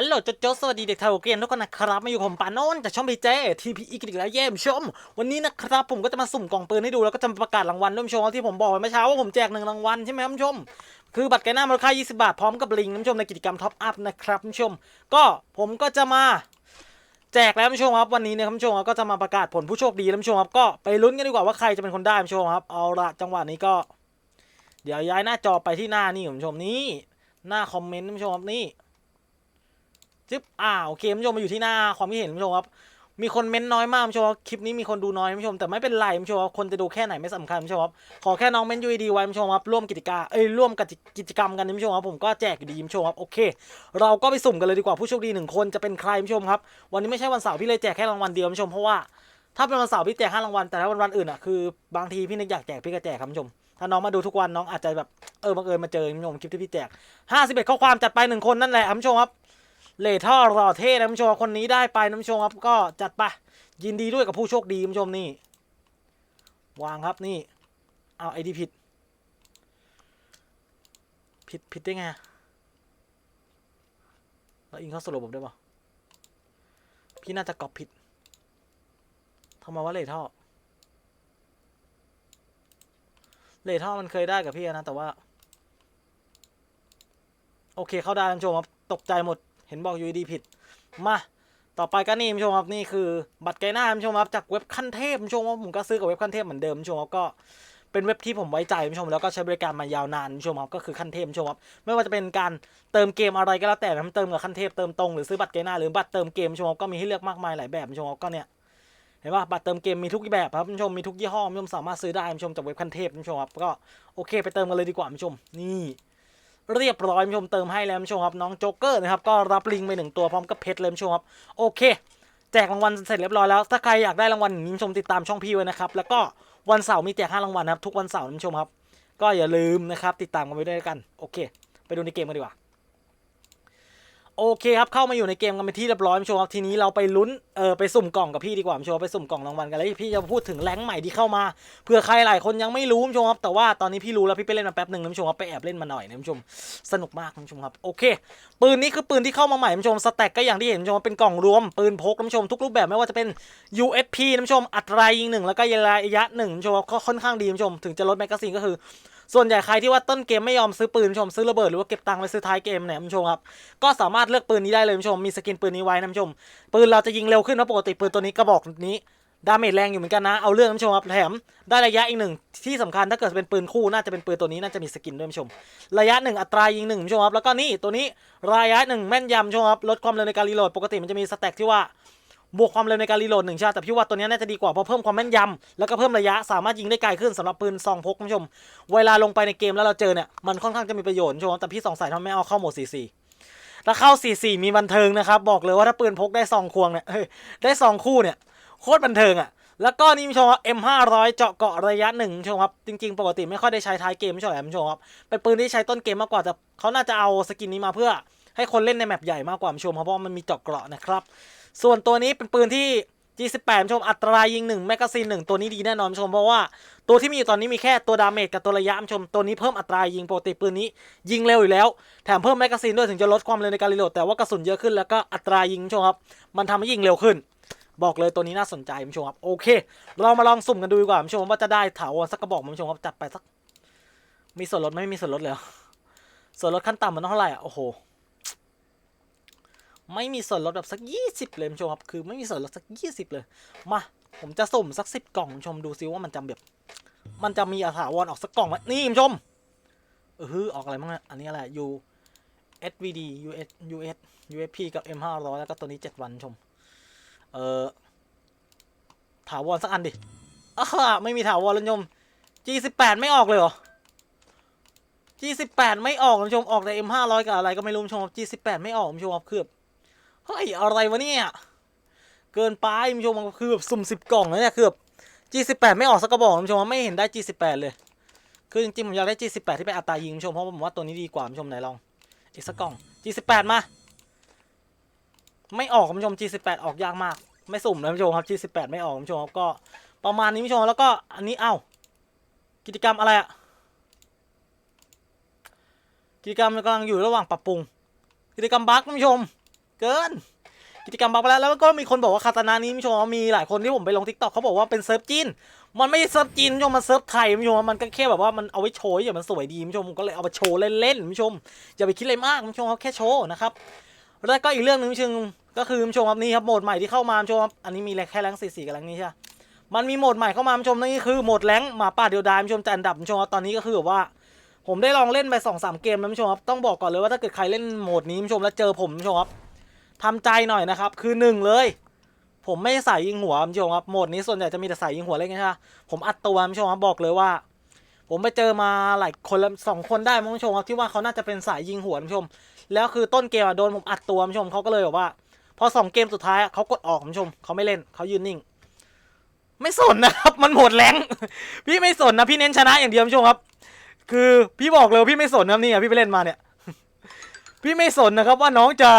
ฮัลโหลโจโจสวัสดีเด็กไทยโอเกนทุกคนนะครับมาอยู่ผมปานนท์จากช่องพีเจทีพีอีกแล้วเยี่ยมชม วันนี้นะครับผมก็จะมาสุ่มกล่องปืนให้ดูแล้วก็จะมาประกาศรางวัลด้วยผู้ชมที่ผมบอกไปเมื่อเช้าว่าผมแจกหนึ่งรางวัลใช่ไหมท่านผู้ชม คือบัตรไกด์หน้ามูลค่า 20 บาท พร้อมกับลิงก์ท่านผู้ชมในกิจกรรมท็อปอัพนะครับท่านผู้ชม ก็ผมก็จะมาแจกแล้วท่านผู้ชมครับวันนี้เนี่ยท่านผู้ชมก็จะมาประกาศผลผู้โชคดีท่านผู้ชมครับก็ไปลุ้นกันดีกว่าว่าใครจะเป็นคนได้ท่านผู้ชมครับเอาละจังหวะนี้ก็ เดี๋ยวย้ายหน้าจอไปที่หน้านี่ท่านผู้ชมนี่หน้าคอมเมนต์ท่านผู้ชมครับนี่ จึ๊บอ่าโอเคท่านผู้ชมมาอยู่ที่หน้าความคิดเห็นผู้ชมครับมีคนเม้นน้อยมากผู้ชมครับคลิปนี้มีคนดูน้อยผู้ชมแต่ไม่เป็นไรผู้ชมครับคนจะดูแค่ไหนไม่สำคัญผู้ชมครับขอแค่น้องเม้นยูดีไว้ผู้ชมครับร่วมกิจการเอ้ยร่วมกับกิจกรรมกันผู้ชมครับผมก็แจกดีผู้ชมครับโอเค เราก็ไปสุ่มกันเลยดีกว่าผู้โชคดีหนึ่งคนจะเป็นใครผู้ชมครับวันนี้ไม่ใช่วันเสาร์พี่เลยแจกแค่รางวัลเดียวผู้ชมเพราะว่าถ้าเป็นวันเสาร์พี่แจกห้ารางวัลแต่ถ้าวันวันอื่นอะคือบางทีพี่นึกอยากแจกพี่ก็แจกครับผู้ชมถ้าน้องมาดูทุกวันน้องอาจจะแบบเออบังเอิญมาเจอผู้ชมคลิปที่พี่แจก51ข้อความจัดไปหนึ่งคนนั่นแหละผู้ชมครับ เลท่อรอเท่นะนผู้ชมคนนี้ได้ไปนะท่านผู้ชมครับก็จัดไปยินดีด้วยกับผู้โชคดีนผู้ชมนี่ วางครับนี่ เอาไอดีผิด ผิดผิดได้ไงแล้วอิงเข้าสรุปผมได้ปะพี่น่าจะกรอบผิดทำไมว่าเลท่อเลท่อมันเคยได้กับพี่นะแต่ว่า โอเคเข้าได้ท่านผู้ชมครับตกใจหมด เห็นบอกยูดีผิด มา ต่อไปก็นี่ผู้ชมครับนี่คือบัตรไกด์หน้าคุณผู้ชมครับจากเว็บขั้นเทพคุณผู้ชมครับผมก็ซื้อกับเว็บขั้นเทพเหมือนเดิมคุณผู้ชมครับก็เป็นเว็บที่ผมไว้ใจคุณผู้ชมแล้วก็ใช้บริการมายาวนานคุณผู้ชมครับก็คือขั้นเทพคุณผู้ชมครับไม่ว่าจะเป็นการเติมเกมอะไรก็แล้วแต่นะเติมกับขั้นเทพเติมตรงหรือซื้อบัตรไกด์หน้าหรือบัตรเติมเกมคุณผู้ชมครับก็มีให้เลือกมากมายหลายแบบคุณผู้ชมครับก็เนี่ยเห็นป่ะบัตรเติมเกมมีทุกแบบครับผู้ชมมีทุกยี่ห้อผู้ชมสามารถซื้อได้ผู้ชมจากเว็บขั้นเทพคุณผู้ชมครับก็โอเค ไปเติมกันเลยดีกว่าคุณผู้ชมนี่ เรียบร้อยคุณผู้ชมเติมให้แล้วคุณผู้ชมครับน้องโจ๊กเกอร์นะครับก็รับลิงไปหนึ่งตัวพร้อมกับเพชรเลยผู้ชมครับโอเค แจกรางวัลเสร็จเรียบร้อยแล้วถ้าใครอยากได้รางวัลนี้ชมติดตามช่องพี่ไว้นะครับแล้วก็วันเสาร์มีแจกห้ารางวัลนะครับทุกวันเสาร์คุณผู้ชมครับ ก็อย่าลืมนะครับติดตามกันไว้ด้วยกันโอเค ไปดูในเกมกันดีกว่า โอเคครับเข้ามาอยู่ในเกมกันเป็นที่เรียบร้อยผู้ชมครับทีนี้เราไปลุ้นเออไปสุ่มกล่องกับพี่ดีกว่าผู้ชมไปสุ่มกล่องรางวัลกันแล้วพี่จะพูดถึงแรงใหม่ที่เข้ามาเผื่อใครหลายคนยังไม่รู้ผู้ชมครับแต่ว่าตอนนี้พี่รู้แล้วพี่ไปเล่นมาแป๊บหนึ่งผู้ชมครับไปแอบเล่นมาหน่อยนะผู้ชมสนุกมากผู้ชมครับโอเค ปืนนี้คือปืนที่เข้ามาใหม่ผู้ชมสแต็กก็อย่างที่เห็นผู้ชมเป็นกล่องรวมปืนพกผู้ชมทุกรูปแบบไม่ว่าจะเป็น USP ผู้ชมอัตรายิงหนึ่งแล้วก็ระยะหนึ่งผู้ชมก็ค่อนข้างดีผู้ชมถึงจะลดแมกกาซีนก็คือ ส่วนใหญ่ใครที่ว่าต้นเกมไม่ยอมซื้อปืนชมซื้อระเบิดหรือว่าเก็บตังค์ไปซื้อท้ายเกมเนี่ยชมครับก็สามารถเลือกปืนนี้ได้เลยชมมีสกินปืนนี้ไว้นะชมปืนเราจะยิงเร็วขึ้นเพราะปกติปืนตัวนี้กระบอกนี้ดาเมจแรงอยู่เหมือนกันนะ เอาเรื่องท่านชมครับ แถมได้ระยะอีกหนึ่งที่สำคัญถ้าเกิดเป็นปืนคู่น่าจะเป็นปืนตัวนี้น่าจะมีสกินด้วยท่านชม ระยะหนึ่งอัตรายิงหนึ่งท่านชมครับ แล้วก็นี่ตัวนี้ระยะหนึ่งแม่นยำท่านชมครับ ลดความเร็วในการรีโหลด ปกติมันจะมีสแต็กที่ว่า บวกความเร็วในการรีโหลดหนึ่งใช่แต่พี่ว่าตัวนี้น่าจะดีกว่าเพราะเพิ่มความแม่นยำแล้วก็เพิ่มระยะสามารถยิงได้ไกลขึ้นสำหรับปืนซองพกคุณผู้ชม เวลาลงไปในเกมแล้วเราเจอเนี่ยมันค่อนข้างจะมีประโยชน์ชมแต่พี่สงสัยทำไม่เอาเข้าโหมด44ถ้าเข้า44มีบันเทิงนะครับบอกเลยว่าถ้าปืนพกได้ซองควงเนี่ยได้ซองคู่เนี่ยโคตรบันเทิงอะแล้วก็นี่คุณผู้ชมครับ M500 เจาะเกาะระยะหนึ่งชมครับ จริงๆ ปกติไม่ค่อยได้ใช้ท้ายเกมไม่ใช่หรอคุณผู้ชมครับ เป็นปืนที่ใช้ต้นเกมมากกว่าแต่เขาน่าจะเอาสกินนี้มาเพื่อ ให้คนเล่นในแมปใหญ่มากกว่าชม เพราะว่ามันมีเจาะเกราะนะครับ ส่วนตัวนี้เป็นปืนที่ G18 ชมอัตรายิง1แมกกาซีน1ตัวนี้ดีแน่นอนชมเพราะว่าตัวที่มีอยู่ตอนนี้มีแค่ตัวดาเมจกับตัวระยะชมตัวนี้เพิ่มอัตรายิงปกติปืนนี้ ยิงเร็วอยู่แล้วแถมเพิ่มแมกกาซีนด้วยถึงจะลดความเร็วในการรีโหลดแต่ว่ากระสุนเยอะขึ้นแล้วก็อัตรายิงชมครับมันทำให้ยิงเร็วขึ้น บอกเลยตัวนี้น่าสนใจคุณชมครับโอเค เรามาลองสุ่มกันดูดีกว่าคุณชมว่าจะได้ถาวรสักกระบอกมคุณชมครับจัดไปสัก มีส่วนลดไม่มีส่วนลดเลยส่วนลดขั้นต่ำมันเท่าไหร่อะโอ้โห ไม่มีส่วนลดแบบสักยี่สิบเลยคุณผู้ชมครับ คือไม่มีส่วนลดสักยี่สิบเลย มา ผมจะสุ่มสักสิบกล่องคุณผู้ชมดูซิว่ามันจะแบบ มันจะมีอาถาวรออกสักกล่องไหมนี่คุณผู้ชมเออออกอะไรบ้างนะอันนี้อะไร U SVD US US USP กับ M 5 0 0 แล้วก็ตัวนี้เจ็ดวันคุณผู้ชม เออถาวรสักอันดิอ้าไม่มีถาวรเลยคุณผู้ชม G18 ไม่ออกเลยเหรอ G18 ไม่ออกคุณผู้ชม ออกแต่ M 5 0 0 กับอะไรก็ไม่รู้คุณผู้ชม G18 ไม่ออกคุณผู้ชมครับคือ เฮ้ยอะไรวะเนี่ย เกินไปคุณผู้ชมคือแบบสุ่มสิบกล่องแล้วเนี่ยคือแบบ G18 ไม่ออกสักกระบอกคุณผู้ชมไม่เห็นได้ G18 เลย คือจริงๆผมอยากได้ G18 ที่เป็นอัตรายิงคุณผู้ชมเพราะผมว่าตัวนี้ดีกว่าคุณผู้ชมไหนลองอีกสักกล่อง G18 มา ไม่ออกคุณผู้ชม G18 ออกยากมาก ไม่สุ่มนะคุณผู้ชมครับ G18 ไม่ออกคุณผู้ชมครับก็ประมาณนี้คุณผู้ชมแล้วก็อันนี้เอ้ากิจกรรมอะไรอะกิจกรรมกำลังอยู่ระหว่างปรับปรุง กิจกรรมบั๊กคุณผู้ชม เกิน กิจกรรมบักไปแล้วแล้วก็มีคนบอกว่าคาตานานี้คุณผู้ชมมีหลายคนที่ผมไปลงทิกตอกเขาบอกว่าเป็นเซิร์ฟจีนมันไม่เซิร์ฟจีนคุณผู้ชมมันเซิร์ฟไทยคุณผู้ชมมันก็แค่แบบว่ามันเอาไว้โชว์อย่างมันสวยดีคุณผู้ชมผมก็เลยเอาไปโชว์เล่นๆคุณผู้ชมอย่าไปคิดอะไรมากคุณผู้ชมเขาแค่โชว์นะครับแล้วก็อีกเรื่องหนึ่งคุณผู้ชมก็คือคุณผู้ชมครับนี่ครับโหมดใหม่ที่เข้ามาคุณผู้ชมครับอันนี้มีแค่แรงสี่สี่กับแรงนี้ใช่ไหมมันมีโหมดใหม่เข้ามาชมนั่นก็คือโหมดแรงหมาป่าเดียวดายคุณผู้ชมแต่อันดับคุณผู้ชมตอนนี้ก็คือแบบว่า ผมได้ลองเล่นไปสองสามเกมแล้วชมครับต้องบอกก่อนเลยว่าถ้าเกิดใครเล่นโหมดนี้ชมแล้วเจอผมชมครับ ทำใจหน่อยนะครับ คือหนึ่งเลย ผมไม่ใส่ยิงหัวคุณผู้ชมครับโหมดนี้ส่วนใหญ่จะมีแต่ใส่ยิงหัวอะไรเงี้ยใช่ปะผมอัดตัวคุณผู้ชมครับบอกเลยว่า ผมไปเจอมาหลายคนแล้วสองคนได้มั้งคุณผู้ชมครับที่ว่าเขาน่าจะเป็นสายยิงหัวคุณผู้ชม แล้วคือต้นเกมอะโดนผมอัดตัวคุณผู้ชมเขาก็เลยแบบว่า พอสองเกมสุดท้ายเขากดออกคุณผู้ชมเขาไม่เล่นเขายืนนิ่ง ไม่สนนะครับ มันหมดแรงพี่ไม่สนนะพี่เน้นชนะอย่างเดียวคุณผู้ชมครับ คือพี่บอกเลยพี่ไม่สนนะนี่อะพี่ไปเล่นมาเนี่ย พี่ไม่สนนะครับว่าน้องจะ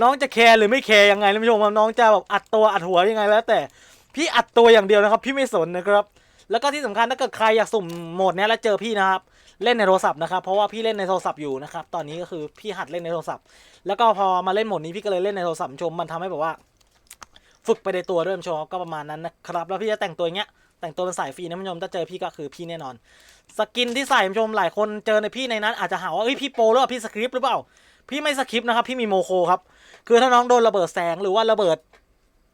น้องจะแคร์หรือไม่แคร์ยังไงนะคุณผู้ชมครับน้องจะแบบอัดตัวอัดหัวยังไงแล้ว แต่พี่อัดตัวอย่างเดียวนะครับ พี่ไม่สนนะครับ แล้วก็ที่สำคัญถ้าเกิดใครอยากสุ่มโหมดนี้แล้วเจอพี่นะครับเล่นในโทรศัพท์นะครับเพราะว่าพี่เล่นในโทรศัพท์อยู่นะครับตอนนี้ก็คือพี่หัดเล่นในโทรศัพท์ แล้วก็พอมาเล่นโหมดนี้พี่ก็เลยเล่นในโทรศัพท์ชมมันทำให้แบบว่า ฝึกไปในตัวด้วยคุณผู้ชมก็ประมาณนั้นนะครับ แล้วพี่จะแต่งตัวอย่างเงี้ยแต่งตัวเป็นสายฟรีนะคุณผู้ชมถ้าเจอพี่ก็คือพี่แน่นอน สกินที่ใส่ผู้ชมหลายคนเจอในพี่ในนั้นอาจจะหาว่าเอ้ยพี่โปรหรือเปล่าพี่สคริปต์หรือเปล่า พี่ไม่สคริปต์นะครับ พี่มีโมโคครับ คือถ้าน้องโดนระเบิดแสงหรือว่าระเบิด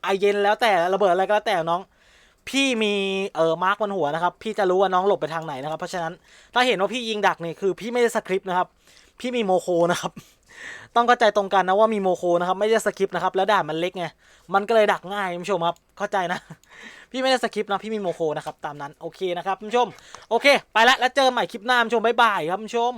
ไอเย็นแล้วแต่ระเบิดอะไรก็แล้วแต่น้อง พี่มีเออมาร์กบนหัวนะครับ พี่จะรู้ว่าน้องหลบไปทางไหนนะครับ เพราะฉะนั้นถ้าเห็นว่าพี่ยิงดักนี่คือ พี่ไม่ได้สคริปต์นะครับ พี่มีโมโคนะครับ ต้องเข้าใจตรงกันนะว่ามีโมโคนะครับ ไม่ได้สคริปต์นะครับ แล้วด่านมันเล็กไงมันก็เลยดักง่ายคุณผู้ชมครับ เข้าใจนะ พี่ไม่ได้สคริปต์นะพี่มีโมโคนะครับตามนั้นโอเคนะครับคุณผู้ชมโอเค ไปล้วแล้วเจอกันใหม่คลิปหน้าคุณผู้ชมบ๊ายบายครับคุณผู้ชม